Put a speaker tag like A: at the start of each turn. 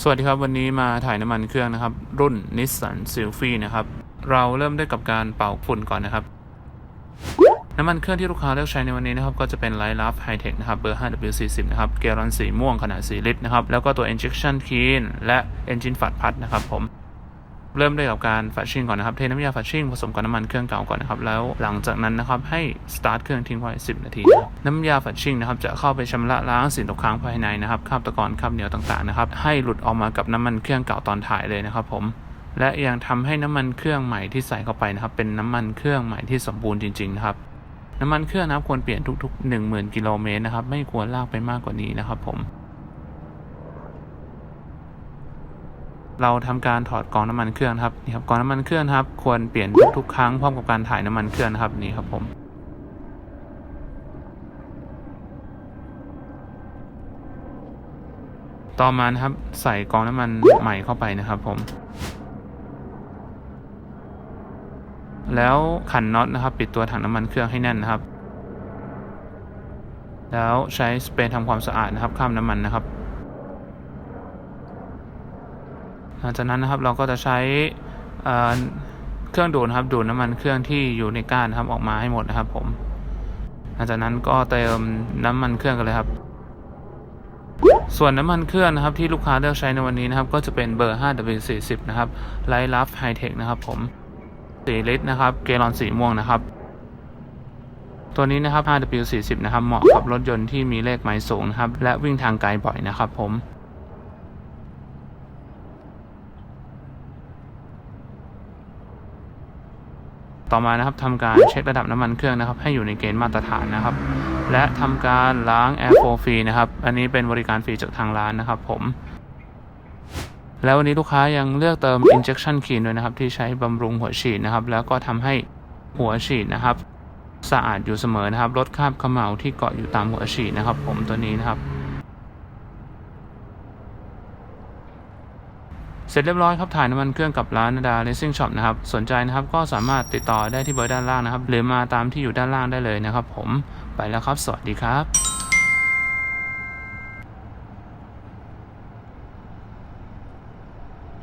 A: สวัสดีครับ วันนี้มาถ่ายน้ำมันเครื่องนะครับ รุ่น Nissan s y l f i นะครับ เราเริ่มด้วยกับการเป่าฝุ่นก่อนนะครับ น้ำมันเครื่องที่ลูกค้าเลือกใช้ในวันนี้นะครับ ก็จะเป็น Light Love High Tech นะครับเบอร์ 5W40 นะครับเกลอนสีม่วงขนาด 4 ลิตรนะครับ แล้วก็ตัว Injection Clean และ Engine ฝัดพัดนะครับผม เริ่มด้วยกับการฝัดชิ่งก่อนนะครับ เทน้ำยาฝัดชิ่งผสมกับน้ำมันเครื่องเก่าก่อนนะครับ แล้วหลังจากนั้นนะครับให้สตาร์ทเครื่องทิ้งไว้ 10 นาที น้ำยาฝัดชิ่งนะครับจะเข้าไปชำระล้างสิ่งตกค้างภายในนะครับคราบตะกอนคราบเหนียวต่างๆนะครับให้หลุดออกมากับน้ำมันเครื่องเก่าตอนถ่ายเลยนะครับผมและยังทำให้น้ำมันเครื่องใหม่ที่ใส่เข้าไปนะครับเป็นน้ำมันเครื่องใหม่ที่สมบูรณ์จริงๆนะครับน้ำมันเครื่องนะครับควรเปลี่ยนทุกๆ 10,000 กิโลเมตรนะครับไม่ควรลากไปมากกว่านี้นะครับผม เราทำการถอดกองน้ำมันเครื่องครับนี่ครับกองน้ำมันเครื่องครับ ควรเปลี่ยนทุกๆครั้งพร้อมกับการถ่ายน้ำมันเครื่องครับนี่ครับผมต่อมานะครับใส่กองน้ำมันใหม่เข้าไปนะครับผม แล้วขันน็อตนะครับ ปิดตัวถังน้ำมันเครื่องให้แน่นนะครับ แล้วใช้สเปรย์ทำความสะอาดนะครับข้ามน้ำมันนะครับ หลังจากนั้นนะครับเราก็จะใช้เเครื่องดูดครับดูดน้ำมันเครื่องที่อยู่ในก้านนะครับออกมาให้หมดนะครับ ผม หลังจากนั้นก็เติมน้ำมันเครื่องกันเลยครับ ส่วนน้ำมันเครื่องนะครับที่ลูกค้าเลือกใช้ในวันนี้นะครับ ก็จะเป็นเบอร์ 5W40 นะครับ Light Love High Tech นะครับ ผม4ลิตรนะครับเกลอนสีม่วงนะครับ ตัวนี้นะครับ 5W40 นะครับเหมาะกับรถยนต์ที่มีเลขไมล์สูงนะครับและวิ่งทางไกลบ่อยนะครับ ผม ต่อมานะครับทำการเช็คระดับน้ำมันเครื่องนะครับ ให้อยู่ในเกณฑ์มาตรฐานนะครับ และทำการล้าง Air Flow ฟรีนะครับ อันนี้เป็นบริการฟรีจากทางร้านนะครับ ผม แล้ววันนี้ลูกค้ายังเลือกเติม injection clean ด้วยนะครับ ที่ใช้บำรุงหัวฉีดนะครับ แล้วก็ทำให้หัวฉีดนะครับ สะอาดอยู่เสมอนะครับ ลดคราบเขม่าที่เกาะอยู่ตามหัวฉีดนะครับ ผมตัวนี้นะครับ เสร็จเรียบร้อยครับถ่ายน้ำมันเครื่องกับร้านนาดาเลสซิ่งช็อปนะครับสนใจนะครับก็สามารถติดต่อได้ที่เบอร์ด้านล่างนะครับ หรือมาตามที่อยู่ด้านล่างได้เลยนะครับ ผมไปแล้วครับ สวัสดีครับ